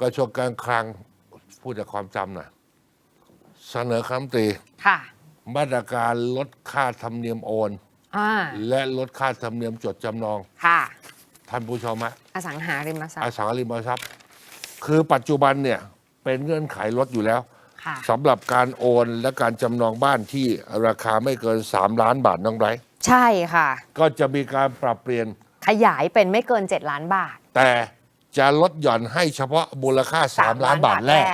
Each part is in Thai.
กระทรวงการคลังพูดจากความจำหน่อยเสนอคำตรีค่ะมาตรการลดค่าธรรมเนียมโอน อ่าและลดค่าธรรมเนียมจดจำนอง ค่ะ ท่านผู้ชมฮะอสังหาริมทรัพอย์สังหาริมทรัพย์ คือปัจจุบันเนี่ยเป็นเงื่อนไขลดอยู่แล้วค่ะ สำหรับการโอนและการจำนองบ้านที่ราคาไม่เกิน 3 ล้านบาทน้องไบรท์ใช่ค่ะ ก็จะมีการปรับเปลี่ยนขยายเป็นไม่เกิน 7 ล้านบาท แต่ จะลดหย่อนให้เฉพาะมูลค่า 3 ล้านบาทแรก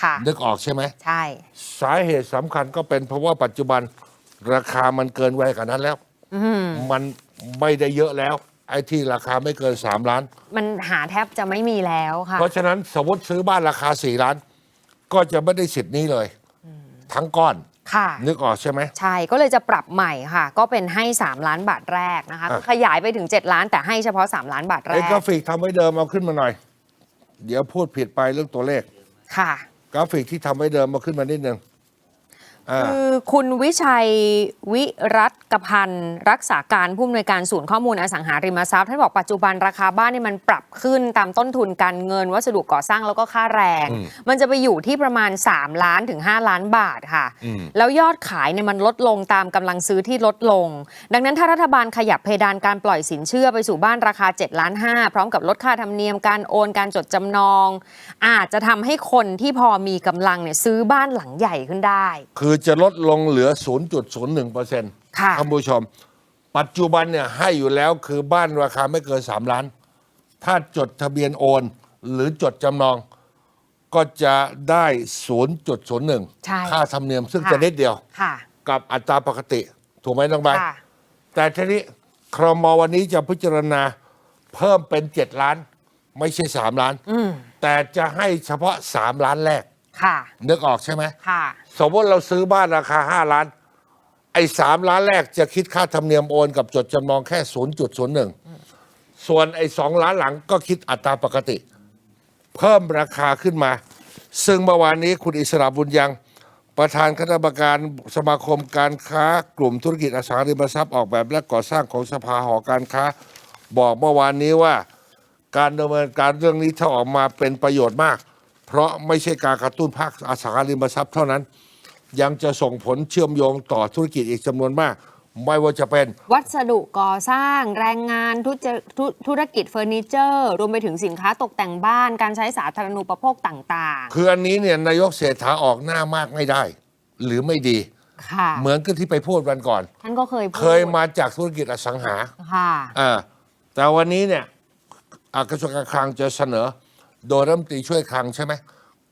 ค่ะ นึกออกใช่ไหม ใช่ สาเหตุสำคัญก็เป็นเพราะว่าปัจจุบันราคามันเกินไว้กันนั้นแล้วมันไม่ได้เยอะแล้ว ไอ้ที่ราคาไม่เกิน 3 ล้าน มันหาแทบจะไม่มีแล้วค่ะ เพราะฉะนั้นสมมติซื้อบ้านราคา 4 ล้าน ก็จะไม่ได้สิทธิ์นี้เลย ทั้งก้อน ค่ะนึกออกใช่ไหมใช่ก็เลยจะปรับใหม่ค่ะ ก็เป็นให้ 3 ล้านบาทแรกนะคะอะขยายไปถึง 7 ล้านแต่ให้เฉพาะ 3 ล้านบาทแรไอ้กกราฟิกทำไว้เดิมเอาขึ้นมาหน่อย เดี๋ยวพูดผิดไปเรื่องตัวเลข ค่ะ กราฟิกที่ทำไว้เดิมมาขึ้นมานิดนึงอ่า คือคุณวิชัยวิรัตกพันธ์รักษาการผู้อำนวยการศูนย์ข้อมูลอสังหาริมทรัพย์ท่านบอกปัจจุบันราคาบ้านนี่มันปรับขึ้นตามต้นทุนการเงิน วัสดุก่อสร้างแล้วก็ค่าแรง มันจะไปอยู่ที่ประมาณ 3 ล้านถึง 5 ล้านบาทค่ะ แล้วยอดขายเนี่ยมันลดลงตามกำลังซื้อที่ลดลง ดังนั้นถ้ารัฐบาลขยับเพดานการปล่อยสินเชื่อไปสู่บ้านราคา7ล้าน5พร้อมกับลดค่าธรรมเนียมการโอนการจดจำนอง อาจจะทำให้คนที่พอมีกำลังเนี่ยซื้อบ้านหลังใหญ่ขึ้นได้ คือจะลดลงเหลือ 0.01เปอร์เซ็นต์ค่ะท่านผู้ชม ปัจจุบันเนี่ยให้อยู่แล้วคือบ้านราคาไม่เกิน 3 ล้าน ถ้าจดทะเบียนโอน หรือจดจำนอง ก็จะได้0.01ใช่ค่าธรรมเนียมซึ่งค่ะจะนิดเดียว ค่ะ กับอัตราปกติ ถูกไหมน้องใบร์ทค่ะ แต่ทีนี้ครมวันนี้จะพิจารณาเพิ่มเป็น 7 ล้าน ไม่ใช่ 3 ล้านอืมแต่จะให้เฉพาะ 3 ล้านแรก ค่ะ นึกออกใช่ไหมค่ะ สมมติเราซื้อบ้านราคา5ล้าน ไอ้สามล้านแรกจะคิดค่าธรรมเนียมโอนกับจดจำนองแค่0.01ส่วนไอ้สองล้านหลังก็คิดอัตราปกติ เพิ่มราคาขึ้นมา ซึ่งเมื่อวานนี้คุณอิสระบุญยัง ประธานคณะกรรมการสมาคมการค้ากลุ่มธุรกิจอสังหาริมทรัพย์ออกแบบและก่อสร้างของสภาหอการค้า บอกเมื่อวานนี้ว่า การดำเนินการเรื่องนี้ถ้าออกมาเป็นประโยชน์มาก เพราะไม่ใช่การกระตุ้นภาคอสังหาริมทรัพย์เท่านั้น ยังจะส่งผลเชื่อมโยงต่อธุรกิจอีกจำนวนมาก ไม่ว่าจะเป็น วัสดุก่อสร้างแรงงานทุจธุธุรกิจเฟอร์นิเจอร์ รวมไปถึงสินค้าตกแต่งบ้านการใช้สาธารณูปโภคต่างคืออันนี้เนี่ยนายกเศรษฐาออกหน้ามากไม่ได้ หรือไม่ดี ๆ ค่ะ เหมือนกับที่ไปพูดวันก่อน ท่านก็เคยพูดเคยมาจากธุรกิจอสังหาค่ะ อ่าแต่วันนี้เนี่ยอ่ากระทรวงการคลังจะเสนอ โดยรัฐมนตรีช่วยคลังใช่ไหม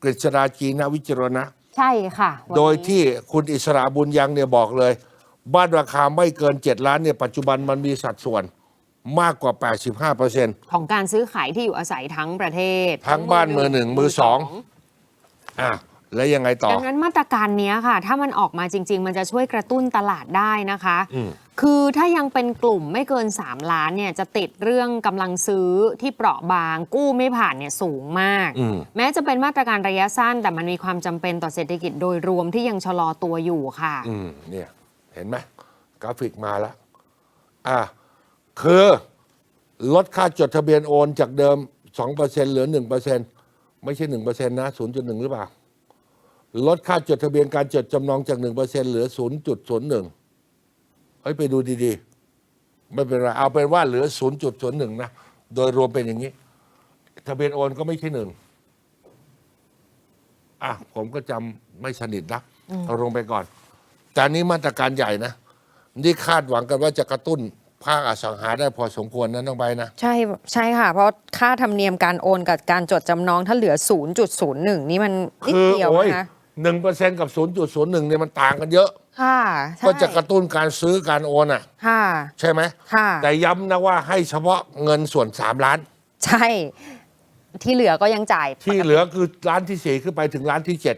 กฤษดาจีนวิจารณะ ใช่ค่ะวันนี้โดยที่คุณอิสระบุญยังเนี่ยบอกเลย บ้านราคาไม่เกิน 7 ล้านเนี่ยปัจจุบันมันมีสัดส่วนมากกว่า 85เปอร์เซ็นต์ ของการซื้อขายที่อยู่อาศัยทั้งประเทศ ทั้งบ้านมือหนึ่งมือสอง อะ แล้วยังไงต่อ ดังนั้นมาตรการเนี้ยค่ะ ถ้ามันออกมาจริง ๆ มันจะช่วยกระตุ้นตลาดได้นะคะอืมคือถ้ายังเป็นกลุ่มไม่เกิน 3 ล้านเนี่ยจะติดเรื่องกำลังซื้อที่เปราะบาง กู้ไม่ผ่านเนี่ยสูงมากอืมแม้จะเป็นมาตรการระยะสั้น แต่มันมีความจำเป็นต่อเศรษฐกิจโดยรวมที่ยังชะลอตัวอยู่ค่ะอืมเนี่ยเห็นไหมกราฟิกมาแล้วอะคือลดค่าจดทะเบียนโอนจากเดิม 2%เหลือ 1%ไม่ใช่ 1%นะ 0.1 หรือเปล่า ลดค่าจดทะเบียนการจดจำนองจาก1%เหลือ0.01เฮ้ยไปดูดีๆ ไม่เป็นไรเอาเป็นว่าเหลือ0.01นะ โดยรวมเป็นอย่างนี้ ทะเบียนโอนก็ไม่ใช่หนึ่งอะผมก็จำไม่สนิทนะเอาลงไปก่อน แต่อันนี้มาตรการใหญ่นะ นี่คาดหวังกันว่าจะกระตุ้นภาคอสังหาได้พอสมควรนะน้องใบนะ ใช่ใช่ค่ะ เพราะค่าธรรมเนียมการโอนกับการจดจำนองถ้าเหลือ 0.01 นี่มันนิดคือเดียวโอ้ยนะคะ หนึ่งเปอร์เซ็นกับศูนย์จุดศูนย์หนึ่งเนี่ยมันต่างกันเยอะ ค่ะใช่ก็จะกระตุ้นการซื้อการโอนอะ ค่ะ ใช่ไหมค่ะ แต่ย้ำนะว่าให้เฉพาะเงินส่วนสามล้าน ใช่ ที่เหลือก็ยังจ่ายที่เหลือคือล้านที่สี่ขึ้นไปถึงล้านที่เจ็ด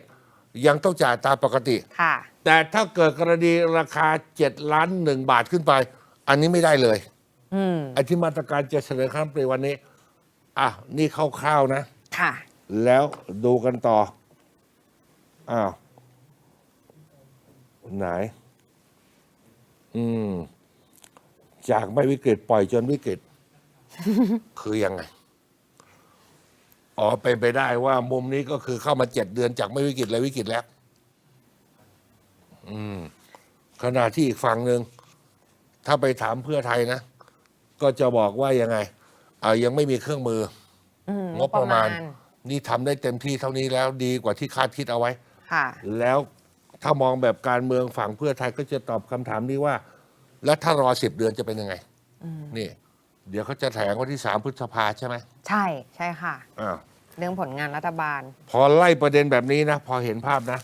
ยังต้องจ่ายตามปกติ ค่ะ แต่ถ้าเกิดกรณีราคาเจ็ดล้านหนึ่งบาทขึ้นไป อันนี้ไม่ได้เลยอืม ไอ้ที่มาตรการจะเสนอครั้งในวันนี้ อะ นี่คร่าวๆนะ ค่ะ แล้วดูกันต่อ อ้าว ไหน อืม จากไม่วิกฤตปล่อยจนวิกฤต คือยังไง อ๋อเป็นไปได้ว่า มุมนี้ก็คือเข้ามาเจ็ดเดือนจากไม่วิกฤตเลยวิกฤตแล้ว อืม ขณะที่อีกฝั่งหนึ่ง ถ้าไปถามเพื่อไทยนะ ก็จะบอกว่ายังไงอ่ายังไม่มีเครื่องมือ อืงบประมาณ นี่ทำได้เต็มที่เท่านี้แล้วดีกว่าที่คาดคิดเอาไว้ ค่ะ แล้วถ้ามองแบบการเมืองฝั่งเพื่อไทยก็จะตอบคำถามนี้ว่า แล้วถ้ารอสิบเดือนจะเป็นยังไงนี่ เดี๋ยวเขาจะแถลงวันที่สามพฤษภาใช่ไหมใช่ใช่ค่ะ อ้าวเรื่องผลงานรัฐบาล พอไล่ประเด็นแบบนี้นะ พอเห็นภาพนะ